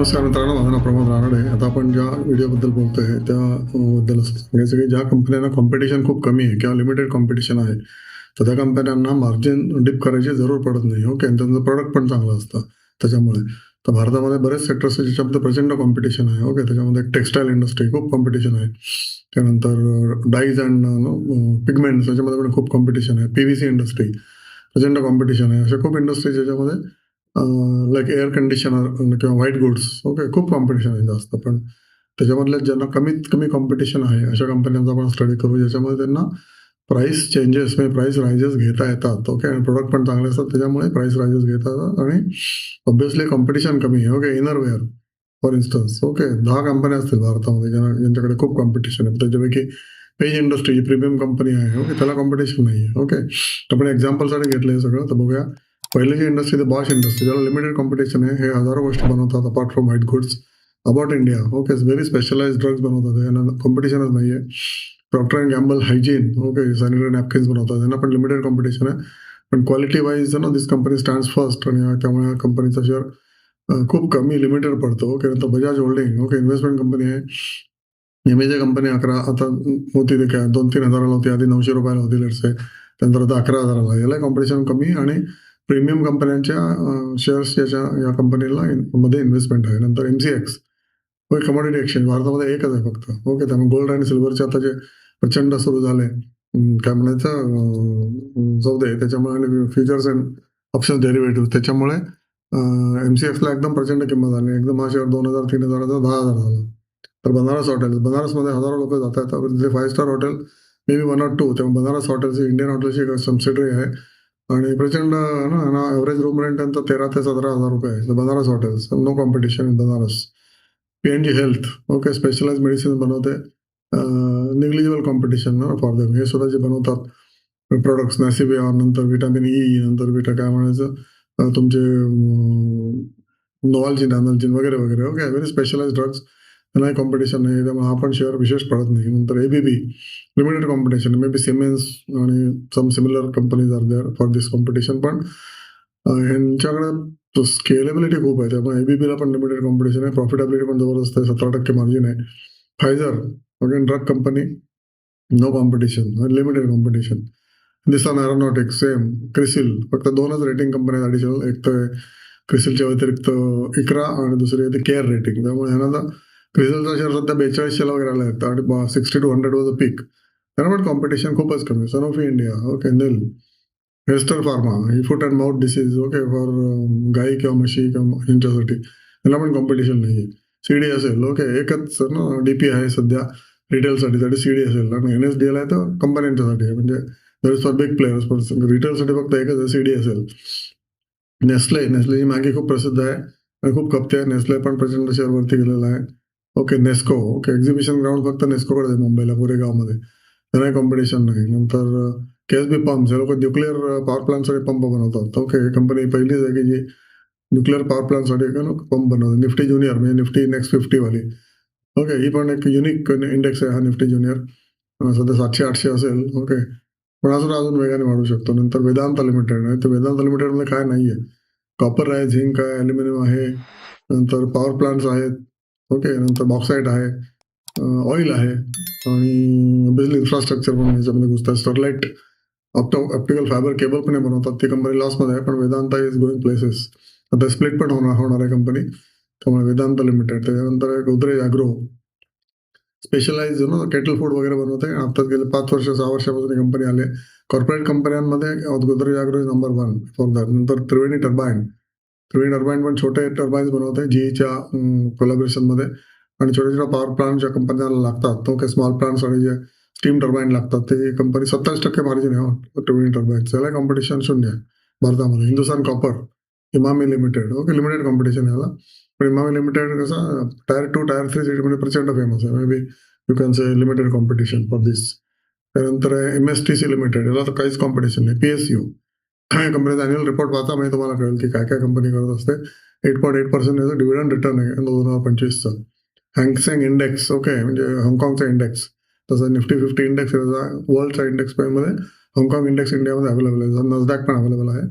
नमस्कार मित्रांनो माझं नाव प्रमोद रानडे. आता आपण ज्या व्हिडिओबद्दल बोलतोय त्याबद्दल अं, बद्दल सांगायचं की ज्या कंपन्यांना कॉम्पिटिशन खूप कमी आहे किंवा लिमिटेड कॉम्पिटिशन आहे तर त्या कंपन्यांना मार्जिन डिप करायची जरूर पडत नाही ओके? आणि त्यांचं प्रोडक्ट पण चांगलं असतं त्याच्यामुळे. तर भारतामध्ये बरेच सेक्टर्स आहेत ज्याच्यामध्ये प्रचंड कॉम्पिटिशन आहे ओके? त्याच्यामध्ये टेक्स्टाईल इंडस्ट्री खूप कॉम्पिटिशन आहे. त्यानंतर डाईज अँड पिगमेंट्स याच्यामध्ये पण खूप कॉम्पिटिशन आहे. पी व्ही सी इंडस्ट्री प्रचंड कॉम्पिटिशन आहे. अशा खूप इंडस्ट्रीज ज्याच्यामध्ये लाईक एअर कंडिशनर किंवा व्हाईट गुड्स ओके खूप कॉम्पिटिशन आहे जास्त. पण त्याच्यामधल्या ज्यांना कमीत कमी कॉम्पिटिशन आहे अशा कंपन्यांचा आपण स्टडी करू ज्याच्यामध्ये त्यांना प्राईस चेंजेस म्हणजे प्राईस रायजेस घेता येतात ओके आणि प्रोडक्ट पण चांगले असतात त्याच्यामुळे प्राईस रायजेस घेता येतात. आणि ऑब्विसली कॉम्पिटिशन कमी आहे okay innerwear for instance okay दहा कंपन्या असतील भारतामध्ये ज्यांना ज्यांच्याकडे खूप कॉम्पिटिशन आहे. त्याच्यापैकी पेज इंडस्ट्री जी प्रीमियम कंपनी आहे ओके त्याला कॉम्पिटिशन नाही आहे ओके आपण एक्झाम्पलसाठी घेतलं हे सगळं तर बघूया. पहिले जी इंडस्ट्री द बॉश इंडस्ट्री ज्याला लिमिटेड कॉम्पिटिशन आहे हे हजारो गोष्टी बनवतात apart from white goods about India okay very specialize drugs बनवतात यांना कॉम्पिटिशनच नाही आहे Procter and Gamble hygiene okay sanitary napkins बनवतात त्यांना पण लिमिटेड कॉम्पिटिशन आहे पण क्वालिटी वाईज ना दिस कंपनी स्टँड फर्स्ट आणि त्यामुळे या कंपनीचा शेअर खूप कमी लिमिटेड पडतो ओके नंतर Bajaj holding okay investment company आहे एमएजे कंपनी अकरा आता होती ते काय दोन तीन हजाराला होती आधी नऊशे रुपयाला होती लेट्स आहे त्यानंतर आता अकरा हजाराला याला कॉम्पिटिशन कमी आणि प्रीमियम कंपन्यांच्या शेअर्स याच्या या कंपनीला मध्ये इन्व्हेस्टमेंट आहे. नंतर एम सी एक्स होय कमोडिटी एक्सचेंज भारतामध्ये एकच आहे फक्त. ओके त्यामुळे गोल्ड आणि सिल्वरचे आता जे प्रचंड सुरू झाले काय म्हणायचं सौदे त्याच्यामुळे आणि फ्युचर्स अँड ऑप्शन डेरिव्हेटिव्ह त्याच्यामुळे एम सी एक्सला एकदम प्रचंड किंमत आली. एकदम हा शेअर दोन हजार तीन हजाराचा दहा हजार झाला. तर बनारस हॉटेल बनारसमध्ये हजारो लोक जातात. तर five star hotel may be one or two तेव्हा बनारस हॉटेलची इंडियन हॉटेलची एक सबसिडरी आहे. आणि प्रचंड ना ना रूम रेंट त्यांचा तेरा ते सतरा हजार रुपये आहे. Banaras hotels no competition in Banaras. P N G health okay specialize medicine बनवते. निग्लिजिबल कॉम्पिटिशन ना फॉर देम हे सुद्धा जे बनवतात प्रोडक्ट्स नॅसिबिया नंतर विटामिन ई e, नंतर विटा काय म्हणायचं? तुमचे नॉलजिन अनलजिन वगैरे वगैरे. ओके व्हेरी स्पेशलाइज ड्रग्स नाही कॉम्पिटिशन नाही. त्यामुळे हा पण शेअर विशेष पडत नाही. नंतर ABB limited competition may be Siemens आणि some similar companies are there for this competition पण अं, ह्यांच्याकडे स्केलेबिलिटी खूप आहे. त्यामुळे एबीबीला पण लिमिटेड कॉम्पिटिशन आहे. प्रॉफिटेबिलिटी पण जबरदस्त आहे. सतरा टक्के मार्जिन आहे. Pfizer again drug company no competition limited competition दिसन एरोनॉटिक्स सेम क्रिसिल फक्त दोनच रेटिंग कंपन्या ॲडिशनल एक तर क्रिसिलच्या व्यतिरिक्त इकरा आणि दुसरी येते केअर रेटिंग त्यामुळे ह्यांना क्रिसिलचा शेअर सध्या बेचाळीसशेला वगैरे आला आहे. आणि sixty two hundred was a peak but competition खूपच कमी सन ऑफ इंडिया ओके निल Hester pharma he foot and mouth disease okay for गाई किंवा म्हशी किंवा यांच्यासाठी. त्याला पण कॉम्पिटिशन नाही आहे सी डी असेल ओके एकच ना डी पी आहे सध्या रिटेलसाठी साठी. सी डी असेल आणि एन एस डी एल आहे तर कंपन्यांच्यासाठी आहे. म्हणजे there is for big players पण रिटेलसाठी फक्त एकच आहे सी डी असेल नेस्ले नेस्लेची मागे खूप प्रसिद्ध आहे आणि खूप खपते आहे. नेस्ले पण प्रचंड शेअरवरती गेलेला आहे. Okay Nesco okay exhibition ground फक्त नेस्कोकडे आहे मुंबईला गोरेगावमध्ये नाही कॉम्पिटिशन नाही. नंतर केएसबी पंप बी पंप्स हे लोक न्यूक्लिअर पॉवर प्लांटसाठी पंप बनवतात. ओके कंपनी पहिलीच आहे की जी न्यूक्लिअर पॉवर प्लांटसाठी पंप बनवतात. निफ्टी ज्युनियर म्हणजे निफ्टी नेक्स्ट फिफ्टी वाली. ओके ही पण एक युनिक इंडेक्स आहे हा निफ्टी ज्युनियर सध्या सातशे आठशे असेल. ओके पण अजून अजून वेगाने वाढू शकतो. नंतर वेदांत लिमिटेड आहे. तर वेदांत लिमिटेडमध्ये काय नाही आहे कॉपर आहे झिंक आहे ॲल्युमिनियम आहे. नंतर पॉवर प्लांट्स आहेत. ओके नंतर बॉक्साईट आहे. ऑइल आहे. आणि बिजली इन्फ्रास्ट्रक्चर पण याच्यामध्ये घुसतात. Sterlite opto optical fibre cable पण बनवतात. ती कंपनी लॉसमध्ये आहे पण वेदांता इज गोइंग प्लेसेस आता स्प्लिट पण होणार होणार आहे कंपनी त्यामुळे वेदांत लिमिटेड त्याच्यानंतर एक गोदरेज अॅग्रो स्पेशलाइज ना केटल फूड वगैरे बनवते. आता गेले पाच वर्ष सहा वर्षापासून कंपनी आले. कॉर्पोरेट कंपन्यांमध्ये Godrej agro is number one for that नंतर त्रिवेणी टर्बाईन त्रिवेणी टर्बाईन पण छोटे टर्बाईन्स बनवते जीईच्या कोलॅबरेशनमध्ये आणि छोटे छोट्या पॉवर प्लांट ज्या कंपन्यांना लागतात तो काही स्मॉल प्लांट्स आणि जे स्टीम टर्बाईन लागतात ते कंपनी सत्तावीस टक्के मार्जिन आहे त्रिवेणी टर्बाईन त्याला कॉम्पिटिशन शून्य आहे भारतामध्ये Hindustan copper Emami limited okay limited competition याला पण इमामी लिमिटेड कसं टायर टू टायर थ्री सिटीमध्ये प्रचंड फ़ेमस आहे may be you can say limited competition for this त्यानंतर M S T C limited याला तर काहीच कॉम्पिटिशन नाही पी एस यू कंपनीचा अॅन्युअल रिपोर्ट पाहता म्हणजे तुम्हाला कळेल की काय काय कंपनी करत असते एट पॉईंट एट पर्सेंट याचं डिव्हिडंड रिटर्न आहे दोन हज़ार पंचवीसचं हँगसेंग इंडेक्स ओके म्हणजे हाँगकाँगचा इंडेक्स तसं निफ्टी फिफ्टी इंडेक्स वर्ल्डचा इंडेक्स पेमध्ये हाँगकाँग इंडेक्स इंडियामध्ये अवेलेबल आहे. नजदॅक पण अवेलेबल आहे.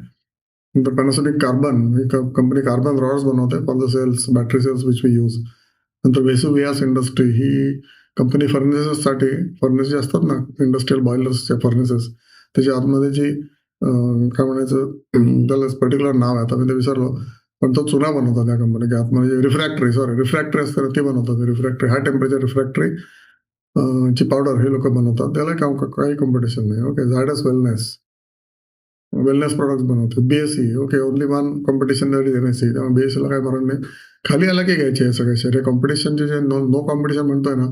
नंतर पॅनासोनिक कार्बन ही कंपनी कार्बन रॉड्स बनवते for the cells battery cells which we use नंतर वेसुवियास इंडस्ट्री ही कंपनी फर्नेसेससाठी फर्निचर जे असतात ना इंडस्ट्रियल बॉयलर्सचे फर्निचर्स त्याच्या आतमध्ये जी काय म्हणायचं त्याला पर्टिक्युलर नाव आहे आता मी ते विसरलो. पण तो चुना बनवता त्या कंपनी आतमध्ये. रिफ्रॅक्टरी सॉरी रिफ्रॅक्टरी असतं ते ती बनवतात रिफ्रॅक्टरी हाय टेम्परेचर रिफ्रॅक्टरी ची पावडर हे लोक बनवतात. त्याला काम काही कॉम्पिटिशन नाही. Okay Zydus wellness wellness product बनवतात. BSC okay only one competition that is NSC त्यामुळे बीएससीला काय भरण नाही. खाली आला की घ्यायचे हे सगळे शेअर कॉम्पिटिशनचे जे नो नो कॉम्पिटिशन म्हणतोय ना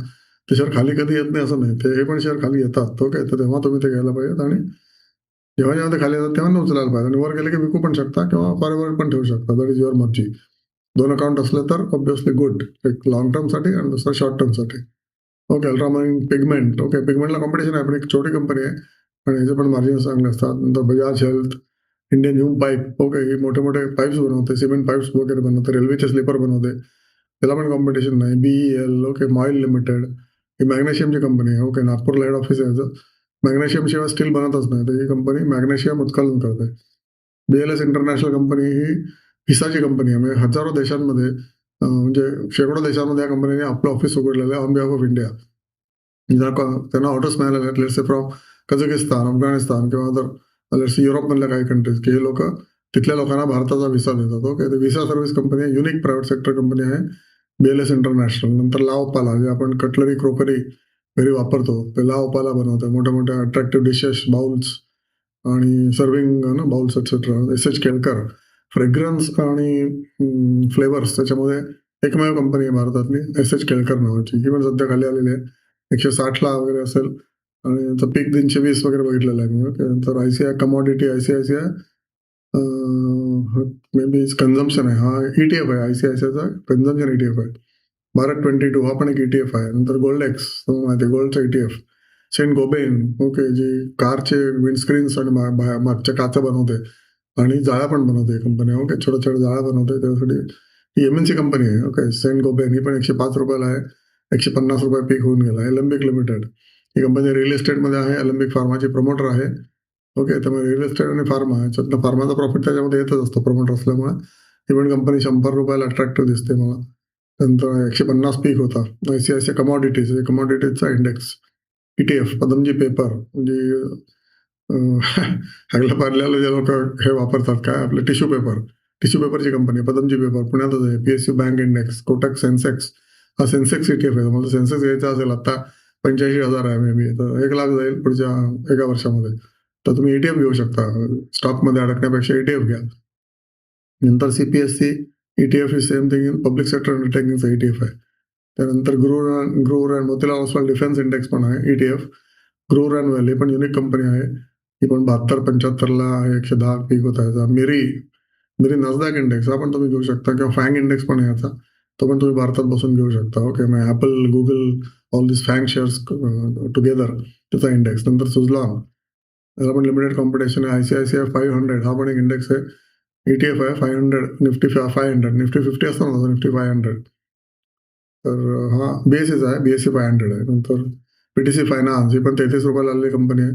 ते शेअर खाली कधी येत नाही असं नाही. ते हे पण शेअर खाली येतात. ओके तर तेव्हा तुम्ही ते घ्यायला पाहिजेत आणि जेव्हा जेव्हा ते खाली येतात तेव्हा न उचलायला पाहिजे. आणि वर गेले की विकू पण शकता किंवा फॉरेवर पण ठेवू शकता. दॅट इज युअर मर्जी. दोन अकाउंट असले तर ऑब्विसली गुड एक लॉंग टर्मसाठी आणि दुसरा शॉर्ट टर्मसाठी ओके अल्ट्रामाइन पिगमेंट ओके पिगमेंटला कॉम्पिटिशन आहे पण एक छोटी कंपनी आहे. आणि ह्याचे पण मार्जिन चांगले असतात. नंतर Bajaj health Indian Hume pipe okay हे मोठे मोठे पाईप्स बनवते. सिमेंट पाईप्स वगैरे बनवते. रेल्वेचे स्लीपर बनवते. त्याला पण कॉम्पिटिशन नाही. BE L okay MOIL limited ही मॅग्नेशियमची कंपनी आहे. ओके नागपूरला हेड ऑफिस आहे याचं. मॅग्नेशियम शिवाय स्टील बनतच नाही. तर ही कंपनी मॅग्नेशियम उत्पादन करते. B L S international company ही हिसाची कंपनी आहे. म्हणजे हजारो देशांमध्ये म्हणजे शेकडो देशांमध्ये या कंपनीने आपलं ऑफिस उघडलेलं आहे ऑन बिहाफ ऑफ इंडिया त्यांना ऑर्डर्स मिळालेले आहेत. लेट्स फ्रॉम कझाकिस्तान अफगाणिस्तान किंवा अदर लेट्स युरोपमधल्या काही कंट्रीज की हे लोक तिथल्या लोकांना भारताचा व्हिसा देतात. ओके तर व्हिसा सर्व्हिस कंपनी आहे. युनिक प्रायव्हेट सेक्टर कंपनी आहे बी एल एस इंटरनॅशनल नंतर लावपाला जे आपण कटलरी क्रोकरी घरी वापरतो. ते लाओपाला बनवतो मोठ्या मोठ्या अट्रॅक्टिव्ह डिशेस बाउल्स आणि सर्विंग ना bowls et cetera S H Kelkar. Fragrance आणि फ्लेवर्स त्याच्यामध्ये एकमेव कंपनी आहे भारतातली एस एच केळकर नावाची. ही पण सध्या खाली आलेली आहे. एकशे साठला वगैरे असेल. आणि त्याचं पीक तीनशे वीस वगैरे बघितलेलं आहे मी. ओके नंतर I C I commodity I C I C I may be consumption आहे. हा ई टी एफ आहे I C I C I consumption E T F आहे. भारत ट्वेंटी टू हा पण एक ई टी एफ आहे. नंतर गोल्ड एक्स माहिती आहे गोल्डचा ETF T F Saint Gobain okay जी कारचे विंडस्क्रीन्स आणि मागच्या काचा बनवते आणि जाळ्या पण बनवते कंपनी ओके छोट्या छोट्या जाळ्या बनवते. त्यासाठी ही एम एन सी कंपनी आहे ओके सेंट गोबेन ही पण एकशे पाच रुपयाला आहे एकशे पन्नास रुपये पीक होऊन गेला. एलंबिक लिमिटेड ही कंपनी रिअल इस्टेटमध्ये आहे एलंबिक फार्माची प्रमोटर आहे ओके त्यामुळे रिअल इस्टेट आणि फार्मा याच्यातनं फार्माचा प्रॉफिट त्याच्यामध्ये येतच असतो प्रमोटर असल्यामुळे. ही पण कंपनी शंभर रुपयाला अट्रॅक्टिव्ह दिसते मला. नंतर एकशे पन्नास पीक होता. I C I C commodities कमॉडिटीजचा index E T F Padamji paper म्हणजे अं, हगला पाडल्याला जे लोक हे वापरतात काय? आपले टिश्यू पेपर टिश्यू पेपरची कंपनी पदमजी पेपर पुण्यातच आहे. P S U bank index Kotak Sensex हा सेन्सेक्स ई टी एफ आहे. मला सेन्सेक्स घ्यायचा असेल आता पंच्याऐंशी हजार आहे मे बी तर एक लाख जाईल पुढच्या एका वर्षामध्ये. तर तुम्ही ई टी एफ घेऊ शकता. स्टॉकमध्ये अडकण्यापेक्षा ए टी एफ घ्या. नंतर C P S C ETF he same thing in public sector अंडरटेकिंगचा ETF आहे त्यानंतर Grauer Grauer and Motilal Oswal defence index पण आहे ईटीएफ ग्रोर अँड व्हॅली पण युनिक कंपनी आहे. ही पण बहात्तर पंच्याहत्तरला आहे एकशे दहा पीक होता याचा मिरी मेरी नजदॅक इंडेक्स हा पण तुम्ही घेऊ शकता किंवा फँग इंडेक्स पण आहे याचा. तो पण तुम्ही भारतात बसून घेऊ शकता. ओके मग ॲपल गुगल ऑल दिस फँग शेअर्स टुगेदर त्याचा इंडेक्स नंतर सुजला त्याला पण लिमिटेड कॉम्पिटिशन आहे. I C I C I five hundred हा पण एक इंडेक्स आहे. ई टी एफ आहे five hundred Nifty five hundred Nifty fifty असतो ना निफ्टी फाय हंड्रेड तर हा बीएससीचा आहे. B S C five hundred आहे. नंतर पी टी सी फायनान्स ही पण तेहतीस रुपयाला आलेली कंपनी आहे.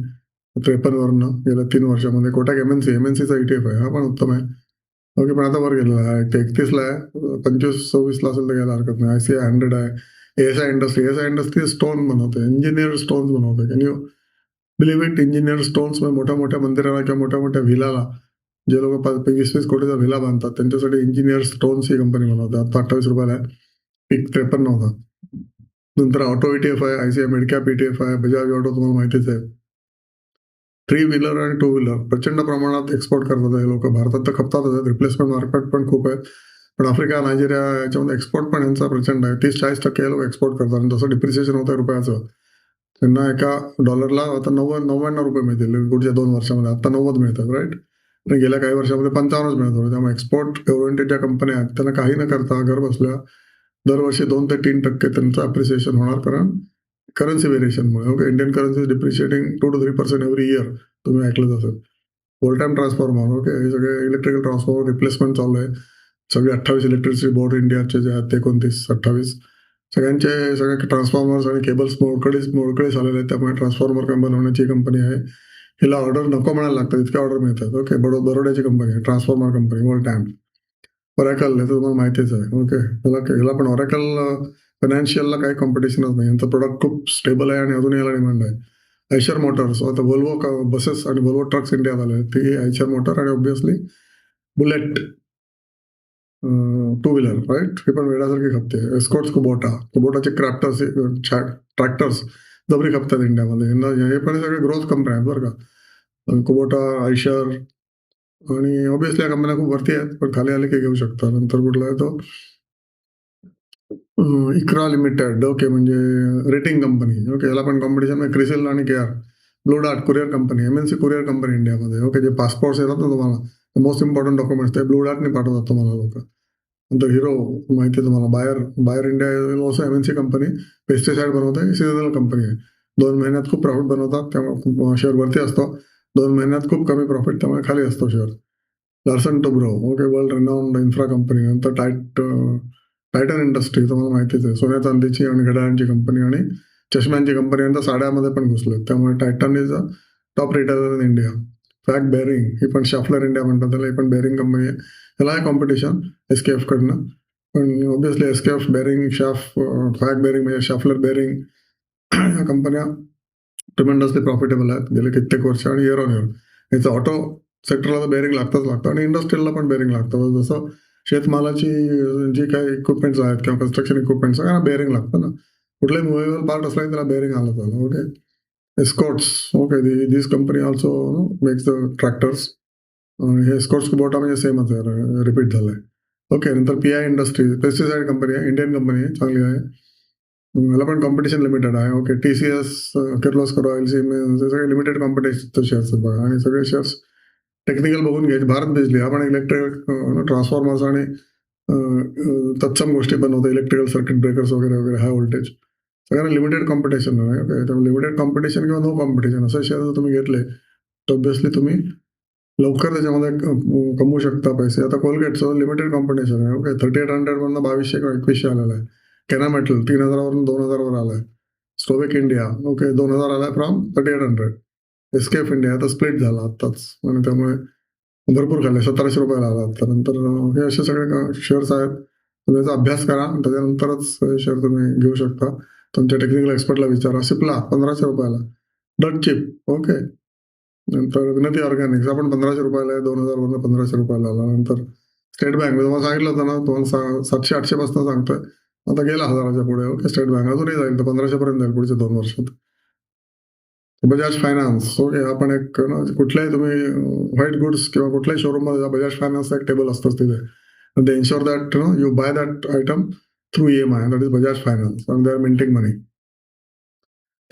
त्रेपन्नवरनं गेल्या तीन वर्षामध्ये. Kotak M N C M N सीचा ई टी एफ आहे. हा पण उत्तम आहे. ओके पण आता वर गेलेला आहे. ते एकतीसला आहे. पंचवीस सव्वीसला असेल तर घ्यायला हरकत नाही. आय सी आय हंड्रेड आहे. S I industry S I industry stone बनवते. इंजिनियर स्टोन्स बनवते. Can you believe it engineer stones म्हणजे मोठ्या मोठ्या मंदिराला किंवा मोठ्या मोठ्या व्हिलाला जे लोक वीस वीस कोटीचा व्हिला बांधतात त्यांच्यासाठी इंजिनियर स्टोन्स ही कंपनी बनवते आता अठ्ठावीस रुपयाला आहे पीक त्रेपन्न होता नंतर ऑटो ईटीएफ आहे आयसीआय मेडकॅप ईटीएफ आहे बजाज ऑटो तुम्हाला माहितीच आहे थ्री व्हीलर आणि टू व्हीलर प्रचंड प्रमाणात एक्सपोर्ट करतात हे लोक भारतात तर खपतातच आहेत रिप्लेसमेंट मार्केट पण खूप आहेत पण आफ्रिका नायजेरिया याच्यामध्ये एक्सपोर्ट पण यांचा प्रचंड आहे तीस चाळीस टक्के लोक एक्सपोर्ट करतात आणि जसं डिप्रिसिएशन होतं रुपयाचं त्यांना एका डॉलरला आता नव्वद नव्याण्णव रुपये मिळतील पुढच्या दोन वर्षामध्ये आता नव्वद मिळतात राईट आणि गेल्या काही वर्षामध्ये पंचावन्नच मिळत होते. त्यामुळे एक्सपोर्ट ओरिएंटेड ज्या कंपन्या आहेत त्यांना काही न करता घर बसल्या दरवर्षी दोन ते तीन टक्के त्यांचं अप्रिसिएशन होणार. कारण currency व्हेरिएशनमुळे okay Indian currency depreciating to two three percent every year तुम्ही ऐकलंच असेल. ओल्ड टाईम ट्रान्सफॉर्मर ओके हे सगळे इलेक्ट्रिकल ट्रान्सफॉर्मर रिप्लेसमेंट चालू आहे. सगळे अठ्ठावीस इलेक्ट्रिसिटी बोर्ड इंडियाचे जे आहेत ते एकोणतीस अठ्ठावीस. सगळ्यांचे सगळे ट्रान्सफॉर्मर्स आणि केबल्स मोडकळीच मोडकळीस आलेले आहेत. त्यामुळे ट्रान्सफॉर्मर बनवण्याची कंपनी आहे. हिला ऑर्डर नको म्हणायला लागतात इतक्या ऑर्डर मिळतात. ओके बडो बरोड्याची कंपनी आहे ट्रान्सफॉर्मर कंपनी वर्ल्ड टॅम्प ओरॅकल हे तुम्हाला माहितीच आहे. ओके ह्याला ह्याला पण ओरॅकल फायनान्शियलला काही कॉम्पिटिशनच नाही. यांचं प्रोडक्ट खूप स्टेबल आहे आणि अजून याला डिमांड आहे. ऐशर मोटर्स आता वोल्वो बसेस आणि वोल्वो ट्रक्स इंडियात आले ते ती ऐशर मोटर आणि obviously bullet two wheeler right हे पण वेळासारखी खपते. एस्कॉट्स कुबोटा कुबोटाचे क्रॅप्टर्स ट्रॅक्टर्स जबरी खपतात इंडियामध्ये. यांना- हे पण सगळे ग्रोथ कंपन्या आहेत बरं का. कुबोटा आयशर आणि ऑब्विसली या कंपन्या खूप वरती आहेत पण खाली आले की घेऊ शकता. नंतर कुठला आहे तो? इक्रा लिमिटेड ओके म्हणजे रेटिंग कंपनी ओके याला पण कॉम्पिटिशन आहे. क्रिसेल आणि CARE Blue Dart courier company M N C courier company इंडियामध्ये. ओके जे पासपोर्ट्स येतात ना तुम्हाला मोस्ट इम्पॉर्टंट डॉक्युमेंट्स ते ब्लू डार्टने पाठवतात तुम्हाला लोक. नंतर हिरो माहिती आहे तुम्हाला. Bayer Bayer India also M N C company pesticide बनवते सिजनल कंपनी आहे. दोन महिन्यात खूप प्रॉफिट बनवतात. त्यामुळे शेअर वरती असतो. दोन महिन्यात खूप कमी प्रॉफिट त्यामुळे खाली असतो share Larsen Toubro okay world renowned infra company नंतर टायट टायटन इंडस्ट्री तुम्हाला माहितीच आहे सोन्या चांदीची आणि घड्याळांची कंपनी आणि चष्म्यांची कंपनी नंतर साड्यामध्ये पण घुसले. त्यामुळे Titan is a top retailer in India FAG bearing ही पण शाफलर इंडिया म्हणतात त्याला. ही पण बेअरिंग कंपनी आहे. त्याला आहे कॉम्पिटिशन एस के एफकडनं पण obviously S K F bearing shaft फॅक bearing म्हणजे शाफलर बेअरिंग ह्या कंपन्या ट्रिमेंडसली प्रॉफिटेबल आहेत. गेले कित्येक वर्ष आणि इयर ऑन इयर याचं ऑटो सेक्टरला तर बेअरिंग लागतच लागतं आणि इंडस्ट्रीला पण बेअरिंग लागतं. म्हणजे जसं शेतमालाची जी काही इक्विपमेंट्स आहेत किंवा कन्स्ट्रक्शन इक्विपमेंट्स सगळ्यांना बेअरिंग लागतं ना. कुठलाही मुव्हेबल पार्ट असला की त्याला बेअरिंग आलं पाहिजे okay Escorts okay this company also makes the tractors हे एस्कॉट्स कुबोटा म्हणजे सेमच म्हणजे आहे रिपीट झालंय. ओके नंतर P I industry pesticide company आहे इंडियन कंपनी आहे चांगली आहे. मला पण कॉम्पिटिशन लिमिटेड आहे. Okay T C S Kirloskar oil C सगळे लिमिटेड कॉम्पिटिशनचे शेअर्स आहेत बघा. आणि सगळे शेअर्स टेक्निकल बघून घ्यायचे. भारत बिजली आपण इलेक्ट्रिक ट्रान्सफॉर्मर्स आणि तत्सम गोष्टी बनवतो इलेक्ट्रिकल सर्किट ब्रेकर्स वगैरे वगैरे हाय व्होल्टेज सगळ्यांना लिमिटेड कॉम्पिटिशन आहे. ओके त्यामुळे लिमिटेड कॉम्पिटिशन किंवा नो कॉम्पिटिशन असे शेअर जर तुम्ही घेतले तर ऑब्विसली तुम्ही लवकर त्याच्यामध्ये कमवू शकता पैसे. आता कोलगेटचं लिमिटेड कॉम्पिटिशन आहे ओके थर्टी एट हंड्रेडमधनं बावीसशे किंवा एकवीसशे आलेलं आहे. कॅना मेटल तीन हजारावरून दोन हजारवर आलाय. स्टोबेक इंडिया ओके दोन हजार आलाय from thirty eight hundred SKF India आता स्प्लिट झाला आत्ताच. आणि त्यामुळे भरपूर खाल्ले सतराशे रुपयाला आला त्यानंतर नंतर हे असे सगळे शेअर्स आहेत. तुम्ही याचा अभ्यास करा त्याच्यानंतरच शेअर तुम्ही घेऊ शकता. तुमच्या टेक्निकल एक्सपर्टला विचारा. सिप्ला पंधराशे रुपयाला. डट चिप ओके नंतर विनती ऑर्गॅनिक्स आपण पंधराशे रुपयाला दोन हजार वरून पंधराशे रुपयाला आला. नंतर स्टेट बँक मी तुम्हाला सांगितलं होतं ना तुम्हाला सातशे आठशे पासून सांगतोय. आता गेला हजाराच्या पुढे ओके स्टेट बँक अजूनही जाईल तर पंधराशे पर्यंत जाईल पुढच्या दोन वर्षात. बजाज फायनान्स ओके आपण एक ना, कुठल्याही तुम्ही व्हाईट गुड्स किंवा कुठल्याही शोरूममध्ये बजाज फायनान्सचा एक टेबल असतोच तिथे. They ensure that no you buy that item through E M I that is Bajaj finance they are minting money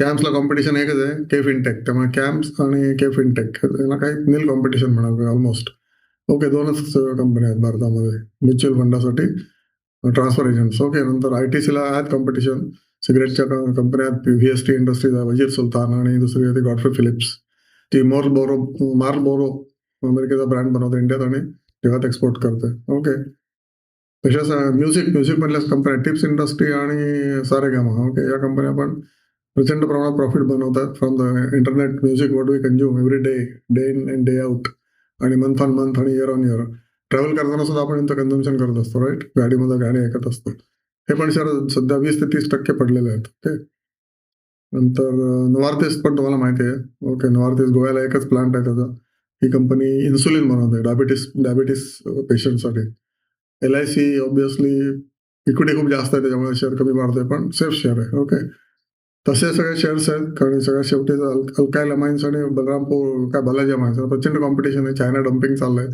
कॅम्प्सला competition एकच आहे के फिनटेक त्यामुळे कॅम्प्स आणि के फिनटेक यांना काही नील कॉम्पिटिशन म्हणावं ऑलमोस्ट ओके दोनच कंपन्या आहेत भारतामध्ये म्युच्युअल फंडासाठी ट्रान्सफर एजंट्स ओके नंतर आय टी सीला आहेत कॉम्पिटिशन सिगरेटच्या कंपन्या आहेत व्ही एस टी इंडस्ट्रीज आहे वजीर सुलतान आणि दुसरी आहे ती गॉडफे फिलिप्स ती मोर बोरो मार बोरो अमेरिकेचा ब्रँड बनवते इंडियात आणि जगात एक्सपोर्ट करते. ओके तशाच म्युझिक म्युझिक म्हटल्यास कंपन्या टिप्स इंडस्ट्री आणि सारेगामा. ओके या कंपन्या पण प्रचंड प्रमाणात प्रॉफिट बनवतात from the internet music what we consume every day day in and day out आणि मंथ ऑन मंथ आणि इयर ऑन इयर ट्रॅव्हल करताना सुद्धा आपण यांचं कन्झम्पन करत असतो राईट गाडीमध्ये गाणी ऐकत असतो. हे पण सर सध्या वीस ते तीस टक्के पडलेले आहेत ओके नंतर नवार्तेस पण तुम्हाला माहिती आहे. ओके नवार्तेस गोव्याला एकच प्लांट आहे त्याचा. ही कंपनी इन्सुलिन बनवते diabetes diabetes पेशंटसाठी L I C obviously equity खूप जास्त आहे त्याच्यामुळे शेअर कमी वाढतोय पण सेफ शेअर आहे ओके तसे सगळे शेअर्स आहेत. आणि सगळ्या शेवटी अल्कायल माइन्स आणि बलरामपूर काय बालाजी माइन्स प्रचंड कॉम्पिटिशन आहे. चायना डम्पिंग चाललंय.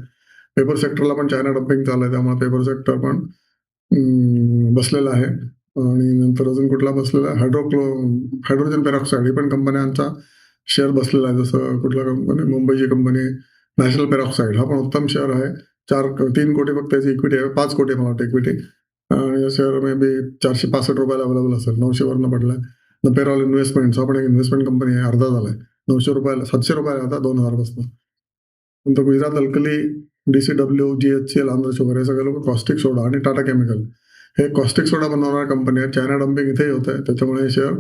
पेपर सेक्टरला पण चायना डम्पिंग चाललंय. त्यामुळे पेपर सेक्टर पण बसलेला आहे. आणि नंतर अजून कुठला बसलेला आहे? हायड्रोक्लो हायड्रोजन पेरॉक्साईड ही पण कंपन्यांचा शेअर बसलेला आहे. जसं कुठला कंपनी मुंबईची कंपनी नॅशनल पेरॉक्साईड हा पण उत्तम शेअर आहे. चार तीन कोटी फक्त त्याची इक्विटी आहे. पाच कोटी मला वाटतं इक्विटी आणि शेअर मे बी चारशे पासष्ट रुपयाला अवेलेबल असेल. नऊशे वरनं पडलाय. पेरॉल इन्व्हेस्टमेंट आपण एक इन्व्हेस्टमेंट कंपनी आहे अर्धा झालाय. नऊशे रुपयाला सातशे रुपयाला आता दोन हजारपासून नंतर Gujarat alkali W G H C L Andhra sugar हे सगळे लोक कॉस्टिक सोडा आणि टाटा केमिकल हे कॉस्टिक सोडा बनवणाऱ्या कंपनी आहे चायना डम्पिंग इथेही होत आहे त्याच्यामुळे हे शेअर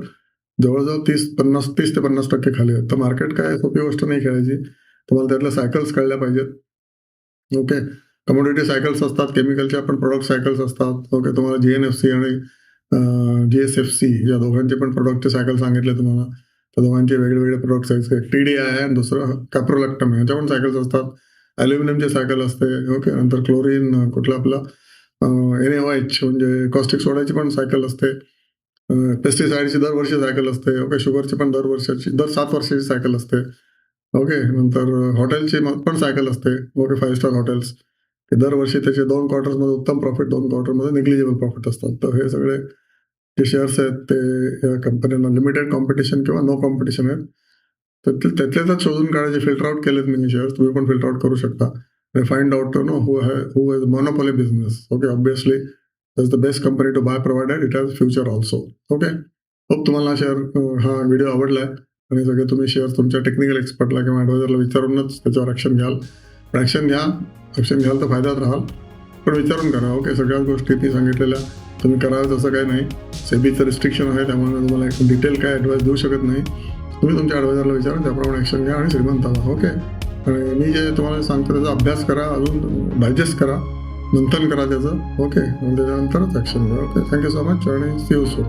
जवळजवळ तीस पन्नास तीस ते पन्नास टक्के खाली आहेत. तर मार्केट काय सोपी गोष्ट नाही खेळायची. तुम्हाला त्यातल्या सायकल्स कळल्या पाहिजेत. ओके कमोडिटी सायकल्स असतात केमिकलच्या पण प्रोडक्ट सायकल्स असतात. ओके तुम्हाला जी एन एफ सी आणि जी एस एफ सी या दोघांचे पण प्रोडक्टचे सायकल सांगितले तुम्हाला. त्या दोघांचे वेगळे वेगळे प्रोडक्ट्स आहेत. टी डी आय आणि दुसरं कॅप्रोलॅक्टम आहे. याच्या पण सायकल्स असतात ॲल्युमिनियमचे सायकल असते. ओके नंतर क्लोरीन कुठलं आपलं एन ए एच म्हणजे कॉस्टिक सोडायची पण सायकल असते. पेस्टिसाईडची दरवर्षी सायकल असते. ओके शुगरची पण दर वर्षाची दर सात वर्षाची सायकल असते. ओके नंतर हॉटेलची पण सायकल असते. ओके फाईव्ह स्टार हॉटेल्स की दरवर्षी त्याचे दोन क्वार्टर्समध्ये उत्तम प्रॉफिट दोन क्वार्टरमध्ये निग्लिजिबल प्रॉफिट असतात. तर हे सगळे जे शेअर्स आहेत ते या कंपन्यांना लिमिटेड कॉम्पिटिशन किंवा नो कॉम्पिटिशन आहेत. तर त्यातले त्यातल्याच शोधून काढायचे फिल्टर आउट केलेत मी शेअर्स तुम्ही पण फिल्टर आउट करू शकता. Find out know who ha who is monopoly business okay obviously is the best company to buy provided it has future also okay hope तुम्हाला शेअर हा व्हिडिओ आवडला. आहे आणि सगळे तुम्ही शेअर तुमच्या टेक्निकल एक्सपर्टला किंवा ॲडवायझरला विचारूनच त्याच्यावर ॲक्शन घ्याल. ॲक्शन घ्या. ॲक्शन घ्याल तर फायद्यात राहाल. पण विचारून करा ओके सगळ्याच गोष्टी ती सांगितलेल्या तुम्ही कराल तसं काही नाही. सेबीचं रिस्ट्रिक्शन आहे त्यामुळे तुम्हाला एक डिटेल काय ॲडवाईस देऊ शकत नाही. तुम्ही तुमच्या ॲडवायझरला विचारा त्याप्रमाणे ॲक्शन घ्या आणि श्रीमंत व्हा ओके? आणि मी जे तुम्हाला सांगतो त्याचा अभ्यास करा अजून डायजेस्ट करा मंथन करा त्याचं ओके? आणि त्याच्यानंतरच ॲक्शन घ्या okay? Thank you so much आणि सी यू सो